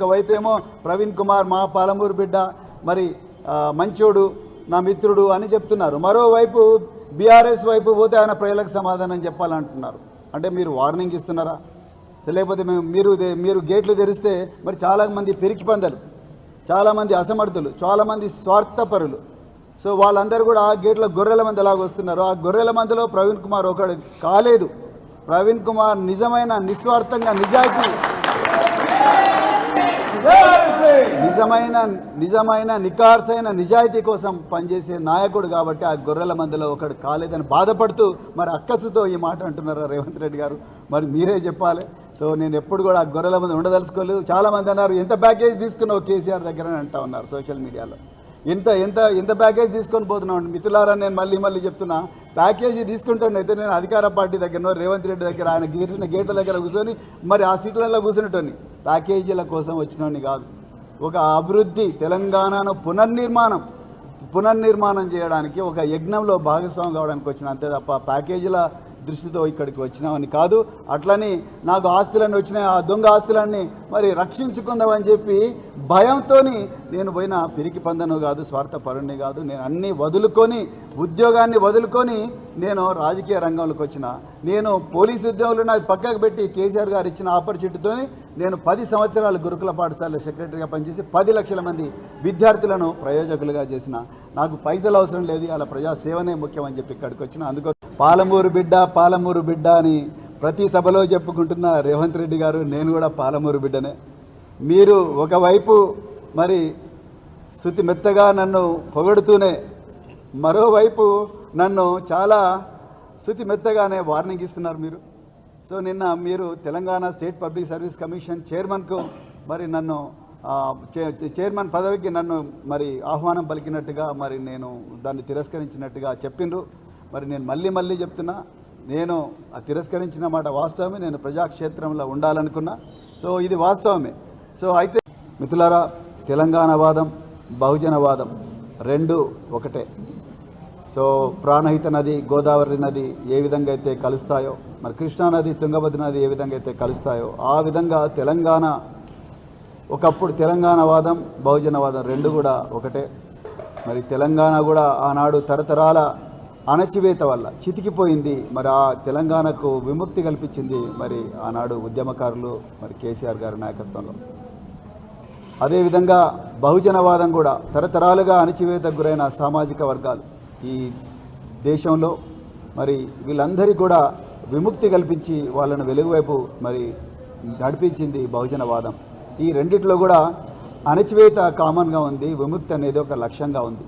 ఒకవైపు ఏమో ప్రవీణ్ కుమార్ మా పాలమూరు బిడ్డ మరి మంచోడు నా మిత్రుడు అని చెప్తున్నారు. మరోవైపు బీఆర్ఎస్ వైపు పోతే ఆయన ప్రజలకు సమాధానం చెప్పాలంటున్నారు. అంటే మీరు వార్నింగ్ ఇస్తున్నారా? లేకపోతే మేము మీరు మీరు గేట్లు తెరిస్తే మరి చాలామంది పెరికి పందలు చాలామంది అసమర్థులు చాలామంది స్వార్థపరులు. సో వాళ్ళందరూ కూడా ఆ గేట్ల గొర్రెల మంది ఎలాగ వస్తున్నారు. ఆ గొర్రెల మందిలో ప్రవీణ్ కుమార్ ఒకడు కాలేదు. ప్రవీణ్ కుమార్ నిజమైన నిస్వార్థంగా నిజాయితీ నిజమైన నిజమైన నికార్సైన నిజాయితీ కోసం పనిచేసే నాయకుడు కాబట్టి ఆ గొర్రెల మందిలో ఒకడు కాలేదని బాధపడుతూ మరి అక్కసుతో ఈ మాట అంటున్నారు రేవంత్ రెడ్డి గారు? మరి మీరే చెప్పాలి. సో నేను ఎప్పుడు కూడా ఆ గొర్రెల మంది ఉండదలుచుకోలేదు. చాలామంది అన్నారు ఎంత ప్యాకేజ్ తీసుకున్నావు కేసీఆర్ దగ్గర? అని అంటా ఉన్నారు సోషల్ మీడియాలో. ఎంత ఎంత ఎంత ప్యాకేజ్ తీసుకొని పోతున్నావు మిత్రులారా నేను మళ్ళీ మళ్ళీ చెప్తున్నా. ప్యాకేజీ తీసుకుంటాను. అయితే నేను అధికార పార్టీ దగ్గర రేవంత్ రెడ్డి దగ్గర ఆయన గీసిన గేట్ల దగ్గర కూర్చొని మరి ఆ సీట్లలో కూర్చునేటోని ప్యాకేజీల కోసం వచ్చినోని కాదు. ఒక అభివృద్ధి తెలంగాణను పునర్నిర్మాణం పునర్నిర్మాణం చేయడానికి ఒక యజ్ఞంలో భాగస్వామి కావడానికి వచ్చిన అంతే తప్ప ప్యాకేజీల దృష్టితో ఇక్కడికి వచ్చినామని కాదు అట్లని నాకు ఆస్తులన్నీ వచ్చినాయి ఆ దొంగ ఆస్తులన్నీ మరి రక్షించుకుందామని చెప్పి భయంతో నేను పోయిన పిరికి పందను కాదు స్వార్థపరుణ్ణి కాదు నేను అన్నీ వదులుకొని ఉద్యోగాన్ని వదులుకొని నేను రాజకీయ రంగంలోకి వచ్చిన. నేను పోలీసు ఉద్యోగులు నాకు పక్కకు పెట్టి కేసీఆర్ గారు ఇచ్చిన ఆపర్చునిటీతో నేను పది సంవత్సరాలు గురుకుల పాఠశాల సెక్రటరీగా పనిచేసి పది లక్షల మంది విద్యార్థులను ప్రయోజకులుగా చేసిన. నాకు పైసలు అవసరం లేదు అలా ప్రజాసేవనే ముఖ్యం అని చెప్పి ఇక్కడికి వచ్చిన. అందుకో పాలమూరు బిడ్డ పాలమూరు బిడ్డ అని ప్రతి సభలో చెప్పుకుంటున్న రేవంత్ రెడ్డి గారు నేను కూడా పాలమూరు బిడ్డనే. మీరు ఒకవైపు మరి శృతి మెత్తగా నన్ను పొగడుతూనే మరోవైపు నన్ను చాలా శృతి మెత్తగానే వార్నింగ్ ఇస్తున్నారు మీరు. సో నిన్న మీరు Telangana state public service commission చైర్మన్కు మరి నన్ను చే- చైర్మన్ పదవికి నన్ను మరి ఆహ్వానం పలికినట్టుగా మరి నేను దాన్ని తిరస్కరించినట్టుగా చెప్పిండ్రు. మరి నేను మళ్ళీ మళ్ళీ చెప్తున్నా నేను ఆ తిరస్కరించిన మాట వాస్తవమే నేను ప్రజాక్షేత్రంలో ఉండాలనుకున్నా. సో ఇది వాస్తవమే. సో అయితే మిథులారా తెలంగాణ వాదం రెండు ఒకటే. సో ప్రాణహిత నది గోదావరి నది ఏ విధంగా అయితే కలుస్తాయో మరి కృష్ణా నది తుంగభద్ర నది ఏ విధంగా అయితే కలుస్తాయో ఆ విధంగా తెలంగాణ ఒకప్పుడు తెలంగాణ వాదం రెండు కూడా ఒకటే. మరి తెలంగాణ కూడా ఆనాడు తరతరాల అణచివేత వల్ల చితికిపోయింది. మరి ఆ తెలంగాణకు విముక్తి కల్పించింది మరి ఆనాడు ఉద్యమకారులు మరి కేసీఆర్ గారి నాయకత్వంలో. అదేవిధంగా బహుజనవాదం కూడా తరతరాలుగా అణచివేతకు గురైన సామాజిక వర్గాలు ఈ దేశంలో మరి వీళ్ళందరికీ కూడా విముక్తి కల్పించి వాళ్ళను వెలుగువైపు మరి నడిపించింది బహుజనవాదం. ఈ రెండిట్లో కూడా అణచివేత కామన్గా ఉంది విముక్తి అనేది ఒక లక్ష్యంగా ఉంది.